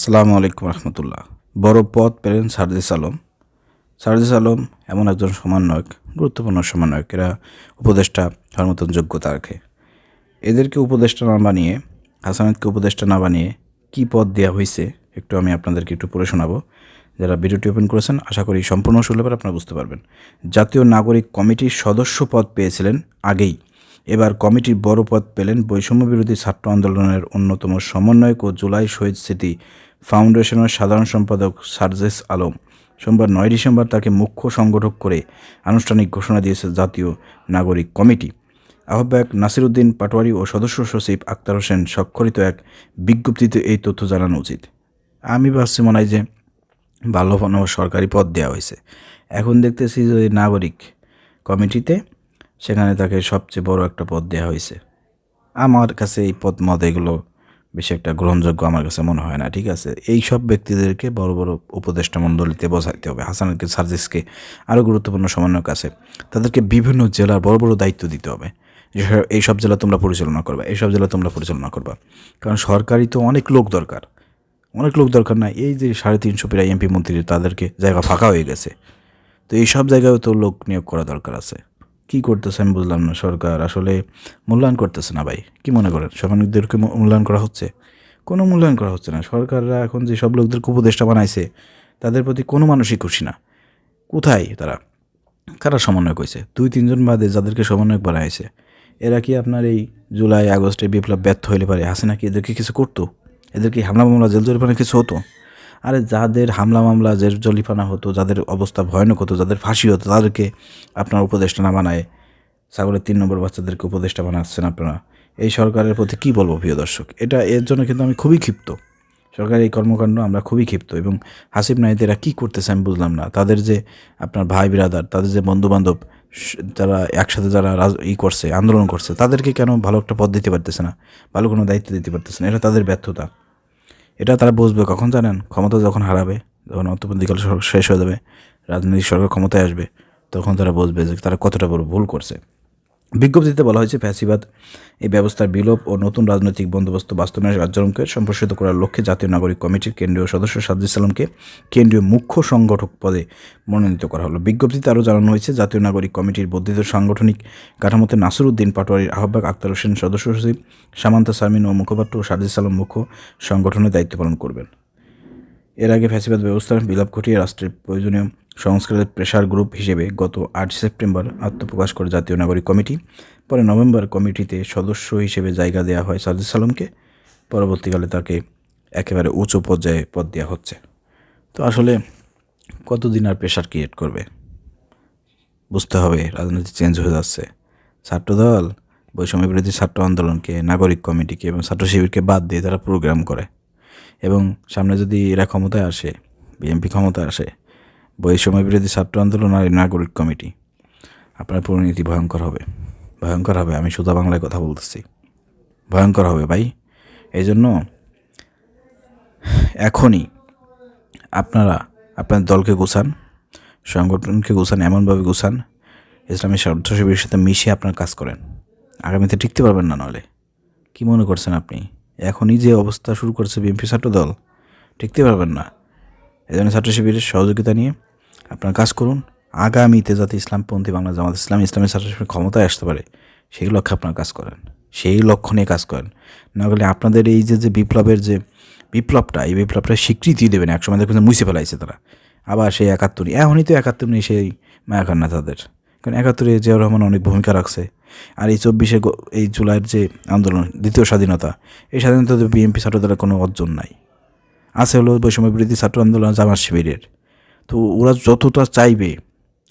আসসালামু আলাইকুম রহমতুল্লাহ। বড় পদ পেলেন সারজিস আলম। সারজিস আলম এমন একজন সমন্বয়ক, গুরুত্বপূর্ণ সমন্বয়ক। এরা উপদেষ্টা হওয়ার মতন যোগ্যতা রাখে এদেরকে উপদেষ্টা না বানিয়ে হাসানাতকে উপদেষ্টা না বানিয়ে কী পদ দেওয়া হয়েছে একটু আমি আপনাদেরকে একটু পড়ে শোনাবো। যারা ভিডিওটি ওপেন করেছেন, আশা করি সম্পূর্ণ শুনলে পরে আপনারা বুঝতে পারবেন। জাতীয় নাগরিক কমিটির সদস্য পদ পেয়েছিলেন আগেই। এবার কমিটির বড় পদ পেলেন বৈষম্য বিরোধী ছাত্র আন্দোলনের অন্যতম সমন্বয়ক ও জুলাই শহীদ স্মৃতি ফাউন্ডেশনের সাধারণ সম্পাদক সার্জেস আলম। সোমবার নয় ডিসেম্বর তাকে মুখ্য সংগঠক করে আনুষ্ঠানিক ঘোষণা দিয়েছে জাতীয় নাগরিক কমিটি। আহ্বায়ক নাসিরুদ্দিন পাটোয়ারি ও সদস্য সচিব আক্তার হোসেন স্বাক্ষরিত এক বিজ্ঞপ্তিতে এই তথ্য জানানো উচিত। আমি ভাবছি মনে হয় যে কোনো সরকারি পদ দেওয়া হয়েছে। এখন দেখতেছি যে নাগরিক কমিটিতে সেখানে তাকে সবচেয়ে বড় একটা পদ দেওয়া হয়েছে। আমার কাছে এই পদ মত এগুলো বেশি একটা গ্রহণযোগ্য আমার কাছে মনে হয় না, ঠিক আছে? এই সব ব্যক্তিদেরকে বড় বড় উপদেষ্টা মণ্ডলীতে বসাইতে হবে। হাসানকে, সার্জিসকে আরও গুরুত্বপূর্ণ সমন্বয়ক আছে। তাদেরকে বিভিন্ন জেলার বড় বড় দায়িত্ব দিতে হবে। এই সব জেলা তোমরা পরিচালনা করবা এই সব জেলা তোমরা পরিচালনা করবা। কারণ সরকারি তো অনেক লোক দরকার। অনেক লোক দরকার না, এই যে সাড়ে তিনশো প্রায় এমপি মন্ত্রী তাদেরকে জায়গা ফাঁকা হয়ে গেছে। তো এই সব জায়গায় তো লোক নিয়োগ করা দরকার আছে। কি করতেছে আমি বুঝলাম না সরকার, আসলে মূল্যায়ন করতেছে না ভাই। কি মনে করেন? সামানিকদেরকে মূল্যায়ন করা হচ্ছে? কোনো মূল্যায়ন করা হচ্ছে না। সরকাররা এখন যে সব লোকদেরকে উপদেষ্টা বানাইছে, তাদের প্রতি কোনো মানুষই খুশি না। কোথায় তারা? কারা সমন্বয় করেছে? দুই, তিনজন বাদে যাদেরকে সমন্বয়ক বানাইছে, এরা কি আপনার এই জুলাই, আগস্টে বিপ্লব ব্যর্থ হইলে পারে? হাসিনা কি এদেরকে কিছু করতো? এদের কি হামলা, মামলা, জেল জরিপানা কিছু হতো? আরে যাদের হামলা মামলা যে জলিফানা হতো, যাদের অবস্থা ভয়ানক হতো, যাদের ফাঁসি হতো, তাদেরকে আপনার উপদেষ্টা না বানায়, ছাগলের তিন নম্বর বাচ্চাদেরকে উপদেষ্টা বানাচ্ছেন আপনারা। এই সরকারের প্রতি কী বলব প্রিয় দর্শক? এটা এর জন্য কিন্তু আমি খুবই ক্ষিপ্ত। সরকারের এই কর্মকাণ্ড আমরা খুবই ক্ষিপ্ত এবং হাসিব নাইদেরা কী করতেছে আমি বুঝলাম না। তাদের যে আপনার ভাই বিরাদার, তাদের যে বন্ধুবান্ধব যারা একসাথে যারা রাজ ই করছে, আন্দোলন করছে, তাদেরকে কেন ভালো একটা পদ দিতে পারতেছে না, ভালো কোনো দায়িত্ব দিতে পারতেছে না? এটা তাদের ব্যর্থতা। এটা তারা বুঝবে কখন জানেন? ক্ষমতা যখন হারাবে, যখন অন্তর্বর্তীকাল শেষ হয়ে যাবে, রাজনৈতিক সরকার ক্ষমতায় আসবে, তখন তারা বুঝবে যে তারা কতটা বড় ভুল করছে। বিজ্ঞপ্তিতে বলা হয়েছে, ফ্যাসিবাদ এই ব্যবস্থার বিলোপ ও নতুন রাজনৈতিক বন্দোবস্ত বাস্তবায়নের রাজ্যরমকে সম্প্রসারিত করার লক্ষ্যে জাতীয় নাগরিক কমিটির কেন্দ্রীয় সদস্য সাজ্জুদ সালামকে কেন্দ্রীয় মুখ্য সংগঠক পদে মনোনীত করা হলো। বিজ্ঞপ্তিতে আরও জানানো হয়েছে, জাতীয় নাগরিক কমিটির বর্ধিত সাংগঠনিক কাঠামোতে নাসিরুদ্দিন পাটোয়ারির আহ্বায়ক আক্তার হোসেন সদস্য সচিব সামান্তা সামিন ও মুখপাত্র ও সাজ্জুদ সালাম মুখ্য সংগঠনের দায়িত্ব পালন করবেন। এর আগে ফ্যাসিবাদ ব্যবস্থার বিলাপ ঘটিয়ে রাষ্ট্রের প্রয়োজনীয় সংস্কারের প্রেশার গ্রুপ হিসেবে গত আট সেপ্টেম্বর আত্মপ্রকাশ করে জাতীয় নাগরিক কমিটি। পরে নভেম্বর কমিটিতে সদস্য হিসেবে জায়গা দেওয়া হয় সাজিদ সালামকে। পরবর্তীকালে তাকে একেবারে উঁচু পর্যায়ে পদ দেওয়া হচ্ছে। তো আসলে কতদিন আর প্রেশার ক্রিয়েট করবে? বুঝতে হবে, রাজনীতি চেঞ্জ হয়ে যাচ্ছে। ছাত্রদল বৈষম্য বিরোধী ছাত্র আন্দোলনকে, নাগরিক কমিটিকে এবং ছাত্র শিবিরকে বাদ দিয়ে তারা প্রোগ্রাম করে। এবং সামনে যদি এরা ক্ষমতায় আসে, বিএনপি ক্ষমতায় আসে, বৈষম্য বিরোধী ছাত্র আন্দোলন আর নাগরিক কমিটি, আপনার পরিণতি ভয়ঙ্কর হবে। ভয়ঙ্কর হবে, আমি সুধা বাংলায় কথা বলতেছি। ভয়ঙ্কর হবে ভাই। এই জন্য এখনই আপনারা আপনার দলকে গুছান, সংগঠনকে গুছান, এমনভাবে গুছান, ইসলামী স্বার্থ শিবিরের সাথে মিশে আপনার কাজ করেন। আগামীতে টিকতে পারবেন না নাহলে কী মনে করছেন আপনি? এখনই যে অবস্থা শুরু করছে বিএনপি ছাত্র দল টিকতে পারবেন না। এই জন্য ছাত্র শিবিরের সহযোগিতা নিয়ে আপনার কাজ করুন। আগামীতে যাতে ইসলামপন্থী বাংলা জামাত ইসলাম ইসলামের ছাত্র শিবির ক্ষমতায় আসতে পারে, সেই লক্ষ্যে আপনারা কাজ করেন, সেই লক্ষ্য নিয়ে কাজ করেন। না হলে আপনাদের এই যে যে বিপ্লবের যে বিপ্লবটা, এই বিপ্লবটা স্বীকৃতি দেবেন একসময় দেখবেন মুছে ফেলাইছে তারা। আবার সেই একাত্তরই, এখনই তো একাত্তর নেই, সেই মায়াকার না তাদের। কারণ একাত্তরে জিয়াউর রহমান অনেক ভূমিকা রাখছে। আর এই চব্বিশে এই জুলাইয়ের যে আন্দোলন, দ্বিতীয় স্বাধীনতা, এই স্বাধীনতা তো বিএনপি ছাত্রদের কোনো অর্জন নাই। আছে হলো বৈষম্য বিরোধী ছাত্র আন্দোলন, জামাত শিবিরের। তো ওরা যতটা চাইবে,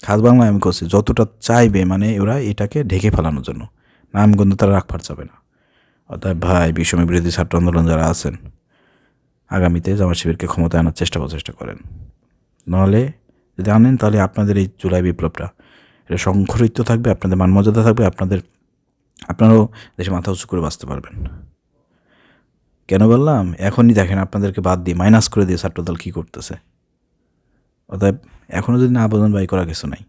খাস বাংলায় আমি করছি যতটা চাইবে মানে ওরা এটাকে ঢেকে ফেলানোর জন্য। নামগন্ধ তারা রাখবার যাবে না। অর্থাৎ ভাই বিশ্বমী বিরোধী ছাত্র আন্দোলন যারা আছেন, আগামীতে জামাত শিবিরকে ক্ষমতায় আনার চেষ্টা প্রচেষ্টা করেন। নাহলে যদি আনেন, তাহলে আপনাদের এই জুলাই বিপ্লবটা এটা সংঘটিত থাকবে, আপনাদের মানমর্যাদা থাকবে, আপনাদের, আপনারাও দেশে মাথা উঁচু করে বাঁচতে পারবেন। কেন বললাম? এখনই দেখেন আপনাদেরকে বাদ দিয়ে মাইনাস করে দিয়ে ছাত্রদল কী করতেছে? অতএব এখনও যদি না আবেদন বাই করা কিছু নাই।